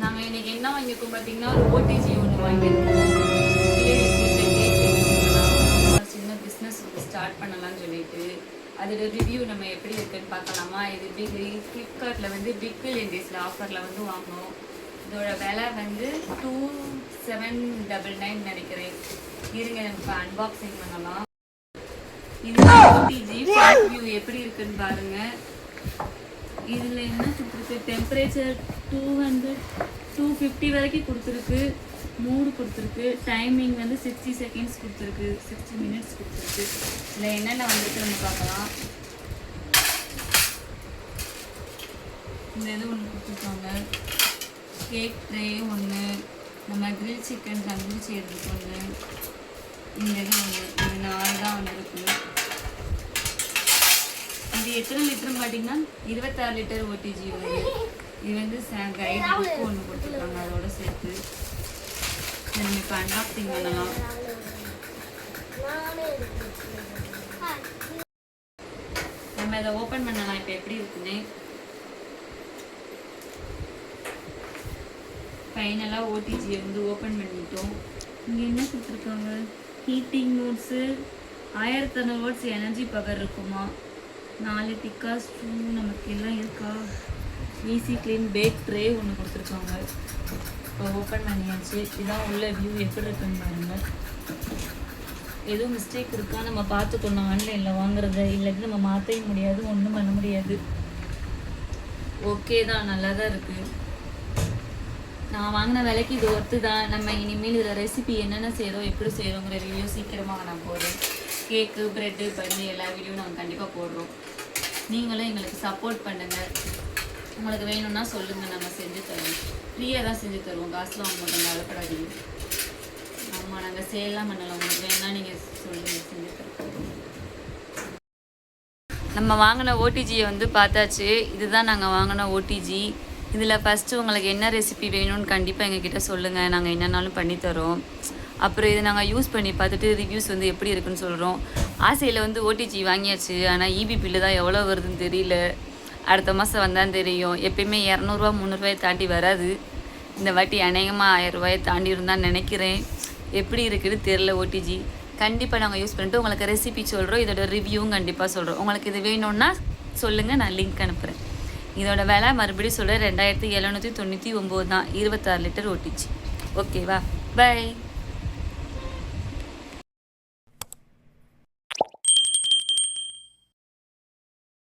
நாங்கள் இன்றைக்கி என்ன வாங்கியிருக்கோம் பார்த்தீங்கன்னா ஒரு ஓடிஜி ஒன்று வாங்கியிருக்கோம் சின்ன பிஸ்னஸ் ஸ்டார்ட் பண்ணலாம்னு சொல்லிட்டு அதோட ரிவ்யூ நம்ம எப்படி இருக்குன்னு பார்க்கலாமா? இது பிக் ஃப்ளிப்கார்ட்டில் வந்து பிக் பில்லியன் டேஸில் ஆஃபரில் வந்து வாங்கினோம். இதோட விலை வந்து டூ செவன் டபுள் நைன் நினைக்கிறேன். இருங்க நம்ம அன்பாக்சிங் பண்ணலாம். இது ஓடிஜி ஃப்ரண்ட் வியூ எப்படி இருக்குன்னு பாருங்கள் இதில் என்ன கொடுத்துருக்கு? Temperature two hundred two fifty வரைக்கும் கொடுத்துருக்கு. மூடு கொடுத்துருக்கு. டைமிங் வந்து சிக்ஸ்டி செகண்ட்ஸ் கொடுத்துருக்கு. சிக்ஸ்டி மினிட்ஸ் கொடுத்துருக்கு. இதில் என்னென்ன வந்துட்டு நம்ம பார்க்கலாம். இந்த இது ஒன்று கொடுத்துருக்காங்க? கேக் ட்ரே ஒன்று நம்ம கிரில் சிக்கன் தந்தூரி செய்கிறதுக்கு ஒன்று இந்த இது ஒன்று இது நாலு தான் வந்துருக்கு. இது எத்தனை லிட்டர்னு பார்த்தீங்கன்னா இருபத்தாறு லிட்டர் ஓடிஜி வருது இது வந்து கைடு புக் ஒன்று கொடுத்துருக்காங்க அதோட சேர்த்து. நம்ம இப்போ அன்பாக்சிங் பண்ணலாம். நம்ம இதை ஓப்பன் பண்ணலாம் இப்போ எப்படி இருக்குன்னு. ஃபைனலாக ஓடிஜியை வந்து ஓப்பன் பண்ணிட்டோம். இங்கே என்ன கொடுத்துருக்காங்க? ஹீட்டிங் நோட்ஸு ஆயிரத்தி அறுநூறு வாட்ஸ் எனர்ஜி பவர் இருக்குமா? நாலு டிக்கா ஸ்பூன் நமக்கு எல்லாம் இருக்கா ஈஸி க்ளீன் பேக் ட்ரே ஒன்று கொடுத்துருக்காங்க. இப்போ ஓப்பன் பண்ணியாச்சு. இதுதான் உள்ள வியூ எப்படி இருக்குன்னு பாருங்க. எதுவும் மிஸ்டேக் இருக்கா? நம்ம பார்த்துக்கணும் ஆன்லைனில் வாங்குறத. இல்லாட்டி நம்ம மாற்றவே முடியாது ஒன்றும் பண்ண முடியாது. ஓகே தான். நல்லா தான் இருக்குது நான் வாங்கின விலைக்கு இது ஒர்த்து தான். நம்ம இனிமேல் இதில் ரெசிபி என்னென்ன செய்கிறோம் எப்படி செய்கிறோங்கிற ரிவ்யூ சீக்கிரமாக நான் போகிறேன் கேக்கு ப்ரெட்டு பண்ணி எல்லா வீடியோவும் நாங்கள் கண்டிப்பாக போடுறோம். நீங்களும் எங்களுக்கு சப்போர்ட் பண்ணுங்கள் உங்களுக்கு வேணும்னா சொல்லுங்கள் நம்ம செஞ்சு தருவோம். ஃப்ரீயாக தான் செஞ்சு தருவோம். காசுலாம் வாங்க மாட்டோம் கவலைப்படாதீங்க ஆமாம் நாங்கள் சேல்லாம் பண்ணலாம் உங்களுக்கு வேணா நீங்கள் சொல்லுங்கள் செஞ்சு தருவோம். நம்ம வாங்கின ஓடிஜியை வந்து பார்த்தாச்சு. இதுதான் நாங்கள் வாங்கின ஓடிஜி இதில் ஃபஸ்ட்டு உங்களுக்கு என்ன ரெசிபி வேணும்னு கண்டிப்பாக எங்ககிட்ட சொல்லுங்கள் நாங்கள் என்னன்னாலும் பண்ணித்தரோம் அப்புறம் இதை நாங்கள் யூஸ் பண்ணி பார்த்துட்டு ரிவ்யூஸ் வந்து எப்படி இருக்குன்னு சொல்கிறோம் ஆசையில் வந்து ஓடிஜி வாங்கியாச்சு. ஆனால் இபி பில்லு தான் எவ்வளோ வருதுன்னு தெரியல. அடுத்த மாதம் வந்தால் தெரியும். எப்பயுமே இரநூறுவா முந்நூறுரூவாயை தாண்டி வராது. இந்த வாட்டி அநேகமாக ஆயிரம் ரூபாயை தாண்டி இருந்தான்னு நினைக்கிறேன். எப்படி இருக்குதுன்னு தெரில ஓடிஜி கண்டிப்பாக நாங்கள் யூஸ் பண்ணிட்டு உங்களுக்கு ரெசிபி சொல்கிறோம் இதோட ரிவ்யூவும் கண்டிப்பாக சொல்கிறோம் உங்களுக்கு இது வேணும்னா சொல்லுங்கள் நான் லிங்க் அனுப்புகிறேன் இதோட விலை மறுபடியும் சொல்ல ரெண்டாயிரத்தி எழுநூற்றி தொண்ணூற்றி ஒம்பது தான். இருபத்தாறு லிட்டர் ஓட்டிச்சு ஓகேவா பை